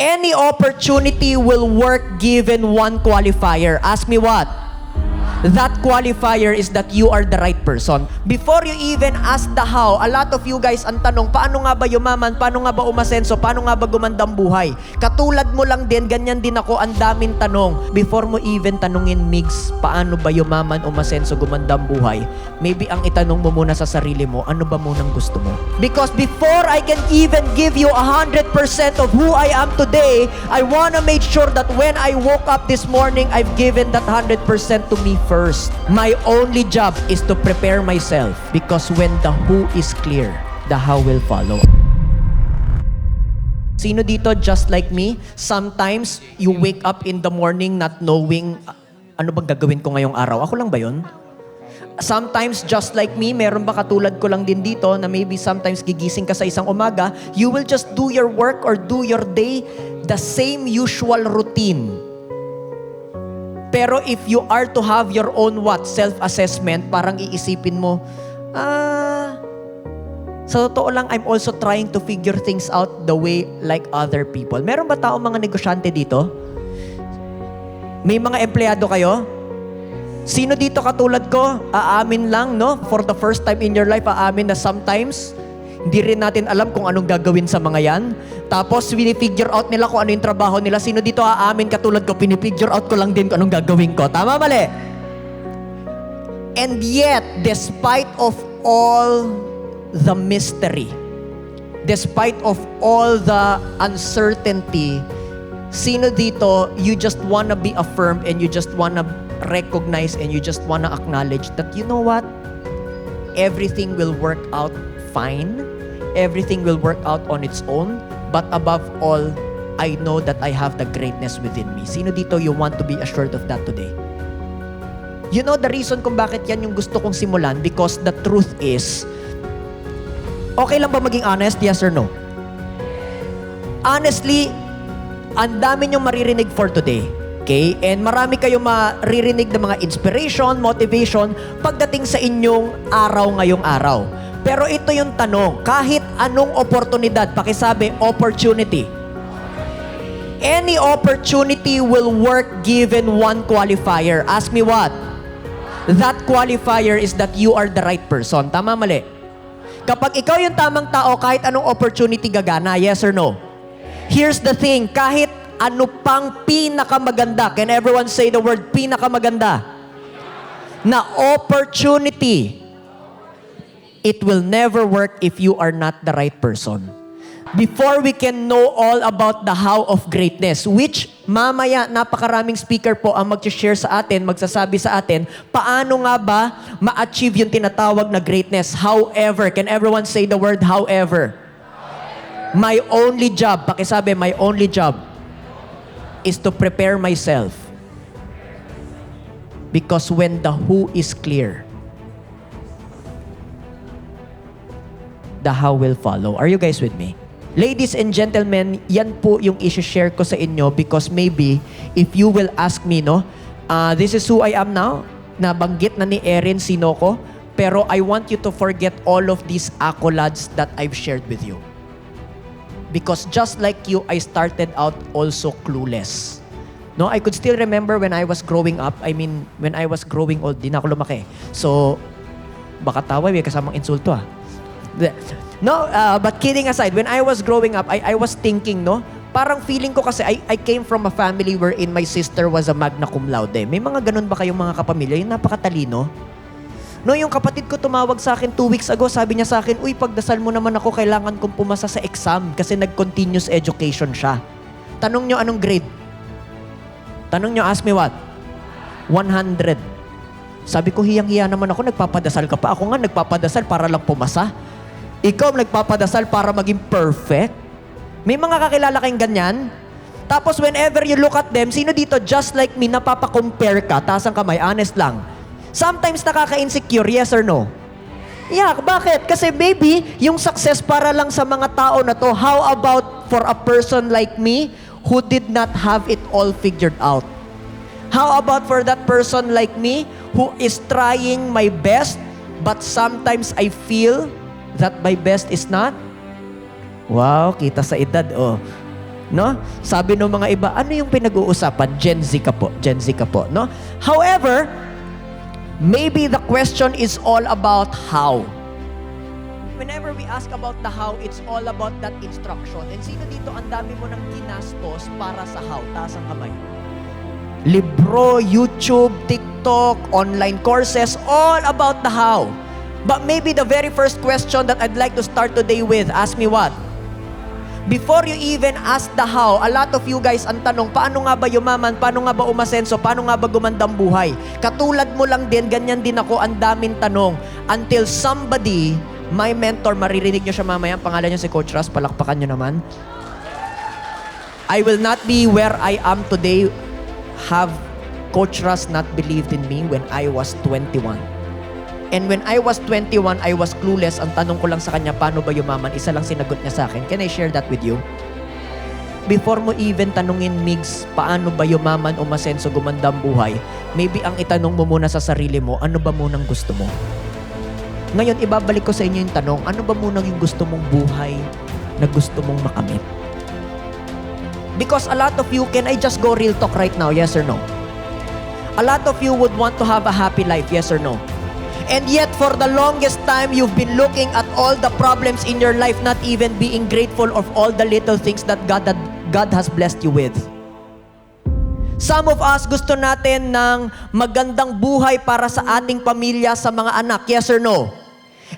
Any opportunity will work given one qualifier. Ask me what? That qualifier is that you are the right person. Before you even ask the how, a lot of you guys ang tanong, paano nga ba yumaman? Paano nga ba umasenso? Paano nga ba gumandang buhay? Katulad mo lang din, ganyan din ako, ang daming tanong. Before mo even tanungin, Migs, paano ba yumaman, umasenso, gumandang buhay? Maybe ang itanong mo muna sa sarili mo, ano ba munang gusto mo? Because before I can even give you 100% of who I am today, I wanna make sure that when I woke up this morning, I've given that 100% to me first. My only job is to prepare myself because when the who is clear, the how will follow. Sino dito just like me? Sometimes you wake up in the morning not knowing "Ah, ano bang gagawin ko ngayong araw. Ako lang ba 'yon? Sometimes just like me, meron ba katulad ko lang din dito na maybe sometimes gigising ka sa isang umaga, you will just do your work or do your day the same usual routine. Pero if you are to have your own what? Self-assessment, parang iisipin mo, ah, sa totoo lang, I'm also trying to figure things out the way like other people. Meron ba tao mga negosyante dito? May mga empleyado kayo? Sino dito katulad ko? Aamin lang, no? For the first time in your life, aamin na sometimes, hindi rin natin alam kung anong gagawin sa mga yan. Tapos, pinifigure out nila kung ano yung trabaho nila. Sino dito aamin katulad ko? Pinifigure out ko lang din kung anong gagawin ko. Tama, mali? And yet, despite of all the mystery, despite of all the uncertainty, sino dito, you just wanna be affirmed and you just wanna recognize and you just wanna acknowledge that, you know what? Everything will work out fine. Everything will work out on its own. But above all, I know that I have the greatness within me. Sino dito you want to be assured of that today? You know the reason kung bakit yan yung gusto kong simulan? Because the truth is, okay lang ba maging honest? Yes or no? Honestly, ang dami niyong maririnig for today. Okay? And marami kayong maririnig ng mga inspiration, motivation pagdating sa inyong araw ngayong araw. Pero ito yung tanong, kahit anong oportunidad, pakisabi, opportunity. Any opportunity will work given one qualifier. Ask me what? That qualifier is that you are the right person. Tama, mali? Kapag ikaw yung tamang tao, kahit anong opportunity gagana, yes or no? Here's the thing, kahit ano pang pinakamaganda, can everyone say the word pinakamaganda? Na opportunity, it will never work if you are not the right person. Before we can know all about the how of greatness, which mamaya napakaraming speaker po ang mag-share sa atin, magsasabi sa atin, paano nga ba ma-achieve yung tinatawag na greatness? However, can everyone say the word however? My only job, pakisabi, my only job is to prepare myself. Because when the who is clear, the how will follow. Are you guys with me? Ladies and gentlemen, yan po yung isi-share ko sa inyo because maybe if you will ask me, no, uh, this is who I am now, nabanggit na ni Erin sino ko, pero I want you to forget all of these accolades that I've shared with you. Because just like you, I started out also clueless. No, I could still remember when I was growing up, I mean, when I was growing old, di na ako lumaki. So, baka tawa, may kasamang insulto ah. No, uh, but kidding aside, when I was growing up, I, I was thinking, no, parang feeling ko kasi I, I came from a family wherein my sister was a magna cum laude. May mga ganun ba kayong mga kapamilya? Yung napakatalino? No, yung kapatid ko tumawag sa akin two weeks ago, sabi niya sa akin, Uy, pagdasal mo naman ako, kailangan kong pumasa sa exam kasi nag-continuous education siya. Tanong niyo anong grade? Tanong niyo, ask me what? 100. Sabi ko, hiyang-hiya naman ako, nagpapadasal ka pa. Ako nga, nagpapadasal para lang pumasa. Ikaw nagpapadasal para maging perfect? May mga kakilala kayong ganyan? Tapos whenever you look at them, sino dito just like me, napapa-compare ka, taas ang kamay, honest lang. Sometimes nakaka-insecure, yes or no? Yeah, bakit? Kasi maybe, yung success para lang sa mga tao na to, how about for a person like me who did not have it all figured out? How about for that person like me who is trying my best, but sometimes I feel that my best is not? Wow, kita sa edad, oh. No? Sabi ng mga iba, ano yung pinag-uusapan? Gen Z ka po. Gen Z ka po. No? However, maybe the question is all about how. Whenever we ask about the how, it's all about that instruction. And sino dito ang dami mo ng ginastos para sa how? Taas ang kamay. Libro, YouTube, TikTok, online courses, all about the how. But maybe the very first question that I'd like to start today with, ask me what? Before you even ask the how, a lot of you guys ang tanong, paano nga ba yumaman? Paano nga ba umasenso? Paano nga ba gumandang buhay? Katulad mo lang din, ganyan din ako, ang daming tanong. Until somebody, my mentor, maririnig nyo siya mamaya, ang pangalan niya si Coach Ras, palakpakan nyo naman. I will not be where I am today have Coach Ras not believed in me when I was 21. And when I was 21, I was clueless. Ang tanong ko lang sa kanya, paano ba yumaman? Isa lang sinagot niya sa akin. Can I share that with you? Before mo even tanungin, Migs, paano ba yumaman o masenso gumandang buhay, maybe ang itanong mo muna sa sarili mo, ano ba munang gusto mo? Ngayon, ibabalik ko sa inyo yung tanong, ano ba munang yung gusto mong buhay na gusto mong makamit? Because a lot of you, can I just go real talk right now, yes or no? A lot of you would want to have a happy life, yes or no? And yet, for the longest time, you've been looking at all the problems in your life, not even being grateful of all the little things that God, that God has blessed you with. Some of us gusto natin ng magandang buhay para sa ating pamilya, sa mga anak, yes or no?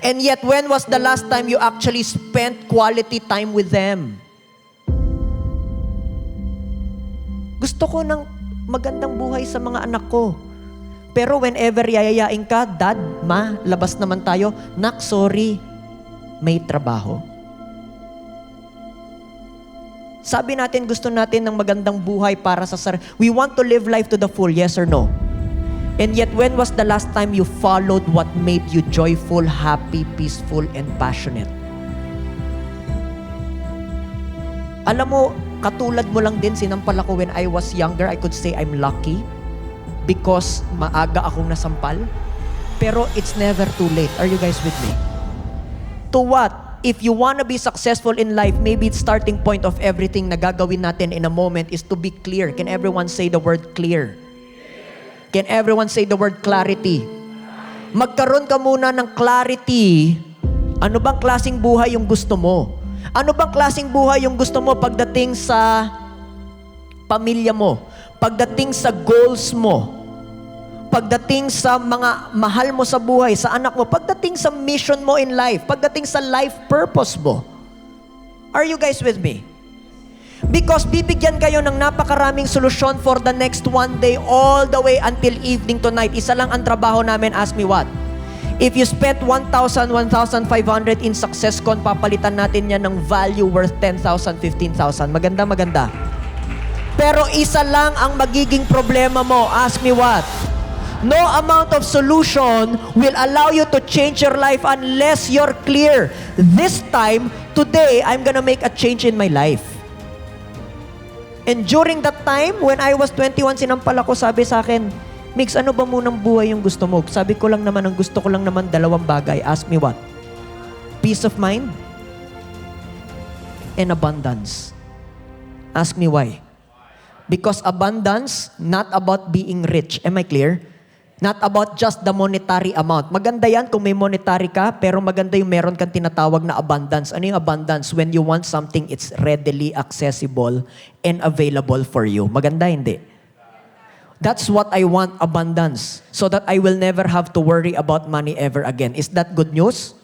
And yet, when was the last time you actually spent quality time with them? Gusto ko ng magandang buhay sa mga anak ko. Pero whenever yayayain ka, Dad, Ma, labas naman tayo. Nak, sorry. May trabaho. Sabi natin, gusto natin ng magandang buhay para sa sar. We want to live life to the full, yes or no? And yet, when was the last time you followed what made you joyful, happy, peaceful, and passionate? Alam mo, katulad mo lang din, sinampal ako when I was younger. I could say I'm lucky because maaga akong nasampal. Pero it's never too late. Are you guys with me? To what? If you want to be successful in life, maybe the starting point of everything na gagawin natin in a moment is to be clear. Can everyone say the word clear? Can everyone say the word clarity? Magkaroon ka muna ng clarity. Ano bang klasing buhay yung gusto mo? Ano bang klasing buhay yung gusto mo pagdating sa pamilya mo? Pagdating sa goals mo? Pagdating sa mga mahal mo sa buhay, sa anak mo? Pagdating sa mission mo in life? Pagdating sa life purpose mo? Are you guys with me? Because bibigyan kayo ng napakaraming solusyon for the next one day all the way until evening tonight. Isa lang ang trabaho namin, ask me what? If you spent 1,000, 1,500 in SuccessCon, papalitan natin yan ng value worth 10,000, 15,000. Maganda, maganda. Pero isa lang ang magiging problema mo. Ask me what? No amount of solution will allow you to change your life unless you're clear. This time, today, I'm gonna make a change in my life. And during that time, when I was 21, sinampal ako, sabi sa akin, Mix, ano ba munang buhay yung gusto mo? Sabi ko lang naman, ang gusto ko lang naman dalawang bagay. Ask me what? Peace of mind and abundance. Ask me why? Because abundance, not about being rich. Am I clear? Not about just the monetary amount. Maganda yan kung may monetary ka, pero maganda yung meron kang tinatawag na abundance. Ano yung abundance? When you want something, it's readily accessible and available for you. Maganda, hindi? That's what I want, abundance. So that I will never have to worry about money ever again. Is that good news?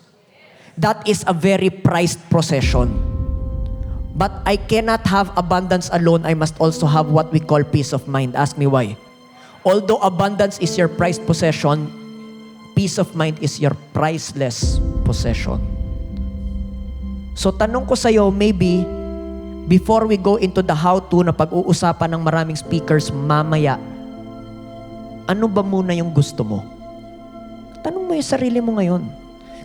That is a very prized possession. But I cannot have abundance alone. I must also have what we call peace of mind. Ask me why. Although abundance is your prized possession, peace of mind is your priceless possession. So tanong ko sa'yo, maybe, before we go into the how-to na pag-uusapan ng maraming speakers mamaya, ano ba muna yung gusto mo? Tanong mo yung sarili mo ngayon.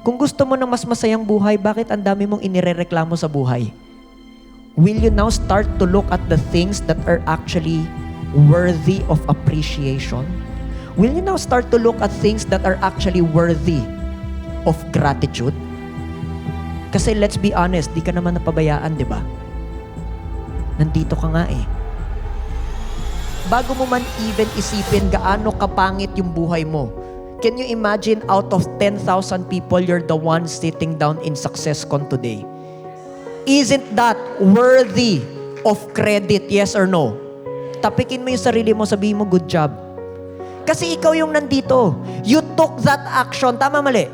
Kung gusto mo ng mas masayang buhay, bakit ang dami mong inirereklamo sa buhay? Will you now start to look at the things that are actually worthy of appreciation? Will you now start to look at things that are actually worthy of gratitude? Kasi let's be honest, di ka naman napabayaan, di ba? Nandito ka nga eh. Bago mo man even isipin gaano kapangit yung buhay mo, can you imagine out of 10,000 people, you're the one sitting down in success con today? Isn't that worthy of credit, yes or no? Tapikin mo yung sarili mo, sabihin mo, good job. Kasi ikaw yung nandito. You took that action. Tama, mali.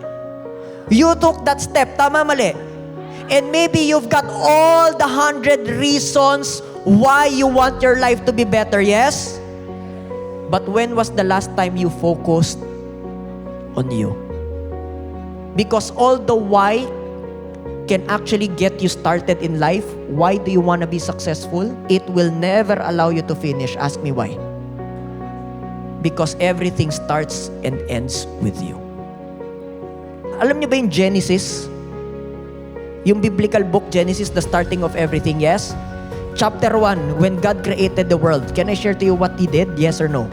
You took that step. Tama, mali. And maybe you've got all the hundred reasons why you want your life to be better, yes? But when was the last time you focused on you? Because all the why can actually get you started in life. Why do you want to be successful? It will never allow you to finish. Ask me why. Because everything starts and ends with you. Alam niyo ba yung Genesis? Yung biblical book Genesis, the starting of everything, yes? Chapter 1, when God created the world. Can I share to you what He did? Yes or no?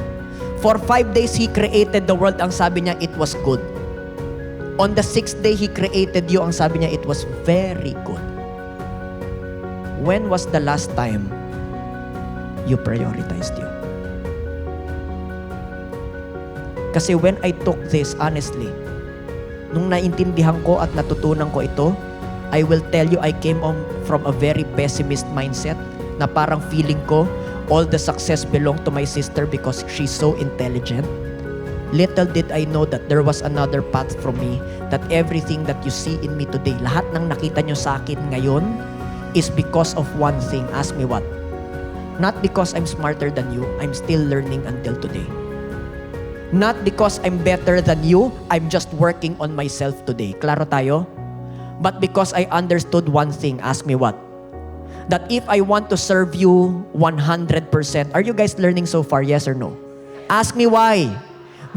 For five days, He created the world. Ang sabi niya, it was good. On the sixth day, He created you. Ang sabi niya, it was very good. When was the last time you prioritized you? Kasi when I took this honestly, nung naintindihan ko at natutunan ko ito, I will tell you I came on from a very pessimist mindset na parang feeling ko all the success belong to my sister because she's so intelligent. Little did I know that there was another path from me that everything that you see in me today, lahat ng nakita nyo sa akin ngayon is because of one thing. Ask me what? Not because I'm smarter than you, I'm still learning until today. Not because I'm better than you, I'm just working on myself today. Klaro tayo? But because I understood one thing, ask me what? That if I want to serve you 100%, are you guys learning so far? Yes or no? Ask me why.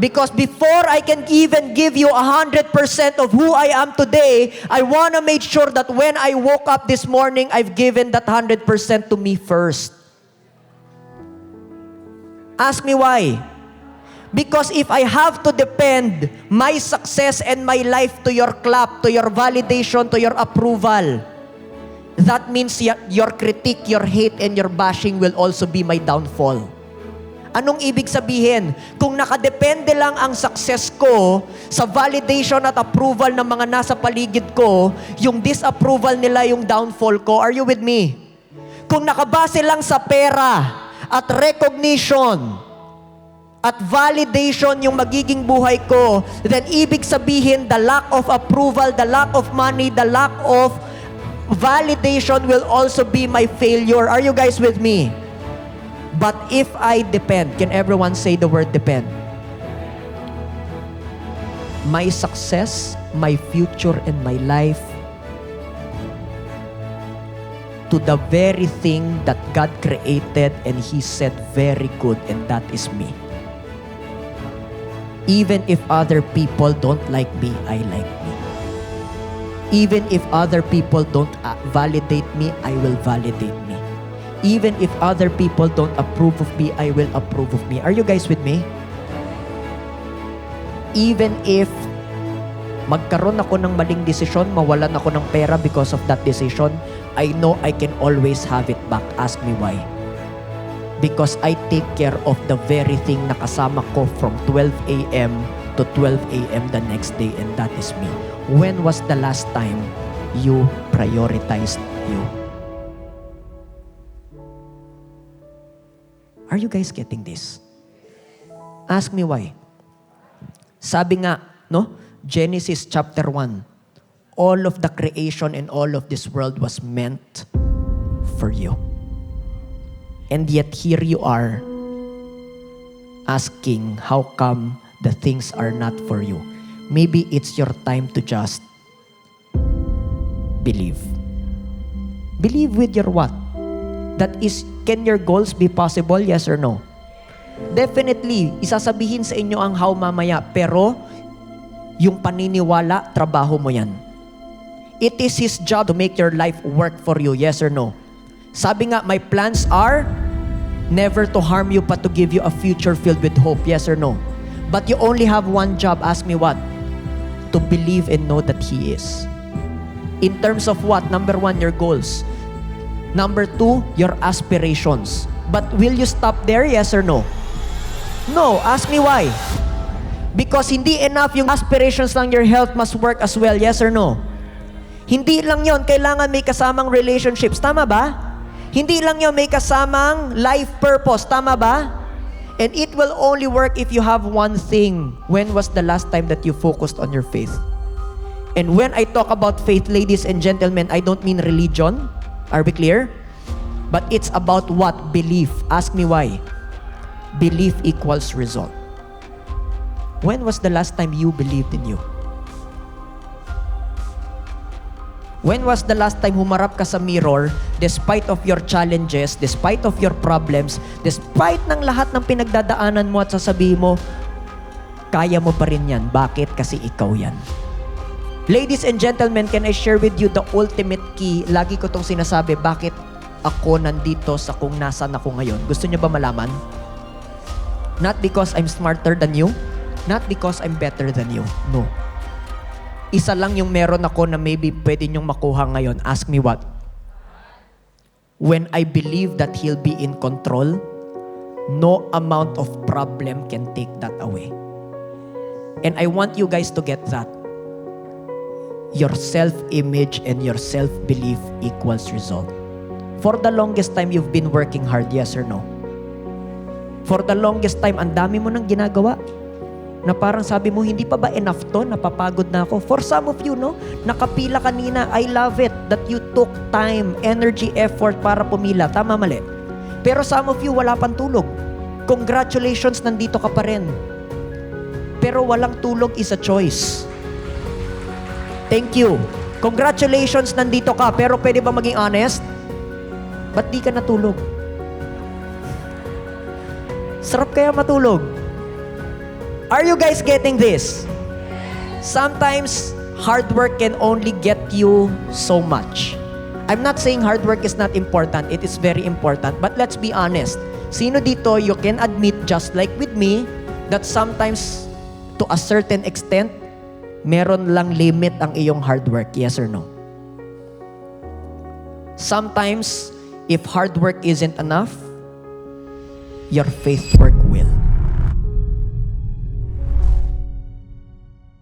Because before I can even give you 100% of who I am today, I want to make sure that when I woke up this morning, I've given that 100% to me first. Ask me why. Because if I have to depend my success and my life to your clap, to your validation, to your approval, that means your critique, your hate, and your bashing will also be my downfall. Anong ibig sabihin? Kung nakadepende lang ang success ko sa validation at approval ng mga nasa paligid ko, yung disapproval nila yung downfall ko. Are you with me? Kung nakabase lang sa pera at recognition, at validation yung magiging buhay ko, then ibig sabihin the lack of approval, the lack of money, the lack of validation will also be my failure. Are you guys with me? But if I depend, can everyone say the word depend? My success, my future, and my life to the very thing that God created and He said very good, and that is me. Even if other people don't like me, I like me. Even if other people don't uh, validate me, I will validate me. Even if other people don't approve of me, I will approve of me. Are you guys with me? Even if magkaroon ako ng maling desisyon, mawalan ako ng pera because of that decision, I know I can always have it back. Ask me why because I take care of the very thing na kasama ko from 12 a.m. to 12 a.m. the next day and that is me. When was the last time you prioritized you? Are you guys getting this? Ask me why. Sabi nga, no? Genesis chapter 1. All of the creation and all of this world was meant for you. And yet here you are asking how come the things are not for you. Maybe it's your time to just believe. Believe with your what? That is, can your goals be possible? Yes or no? Definitely, isasabihin sa inyo ang how mamaya, pero yung paniniwala, trabaho mo yan. It is His job to make your life work for you. Yes or no? Sabi nga, my plans are never to harm you but to give you a future filled with hope. Yes or no? But you only have one job. Ask me what? To believe and know that He is. In terms of what? Number one, your goals. Number two, your aspirations. But will you stop there? Yes or no? No. Ask me why. Because hindi enough yung aspirations lang your health must work as well. Yes or no? Hindi lang yon Kailangan may kasamang relationships. Tama ba? Hindi lang yon may kasamang life purpose. Tama ba? And it will only work if you have one thing. When was the last time that you focused on your faith? And when I talk about faith, ladies and gentlemen, I don't mean religion. Are we clear? But it's about what? Belief. Ask me why. Belief equals result. When was the last time you believed in you? When was the last time humarap ka sa mirror despite of your challenges, despite of your problems, despite ng lahat ng pinagdadaanan mo at sasabihin mo, kaya mo pa rin yan. Bakit? Kasi ikaw yan. Ladies and gentlemen, can I share with you the ultimate key? Lagi ko tong sinasabi, bakit ako nandito sa kung nasan ako ngayon? Gusto niyo ba malaman? Not because I'm smarter than you, not because I'm better than you. No. Isa lang yung meron ako na maybe pwede niyong makuha ngayon. Ask me what? When I believe that He'll be in control, no amount of problem can take that away. And I want you guys to get that. Your self-image and your self-belief equals result. For the longest time, you've been working hard, yes or no? For the longest time, ang dami mo nang ginagawa. Na parang sabi mo, hindi pa ba enough to? Napapagod na ako. For some of you, no? Nakapila kanina, I love it that you took time, energy, effort para pumila. Tama, mali. Pero some of you, wala pang tulog. Congratulations, nandito ka pa rin. Pero walang tulog is a choice. Thank you. Congratulations, nandito ka. Pero pwede ba maging honest? Ba't di ka natulog? Sarap kaya matulog. Are you guys getting this? Sometimes hard work can only get you so much. I'm not saying hard work is not important. It is very important. But let's be honest. Sino dito you can admit just like with me that sometimes to a certain extent meron lang limit ang iyong hard work. Yes or no? Sometimes if hard work isn't enough, your faith work will.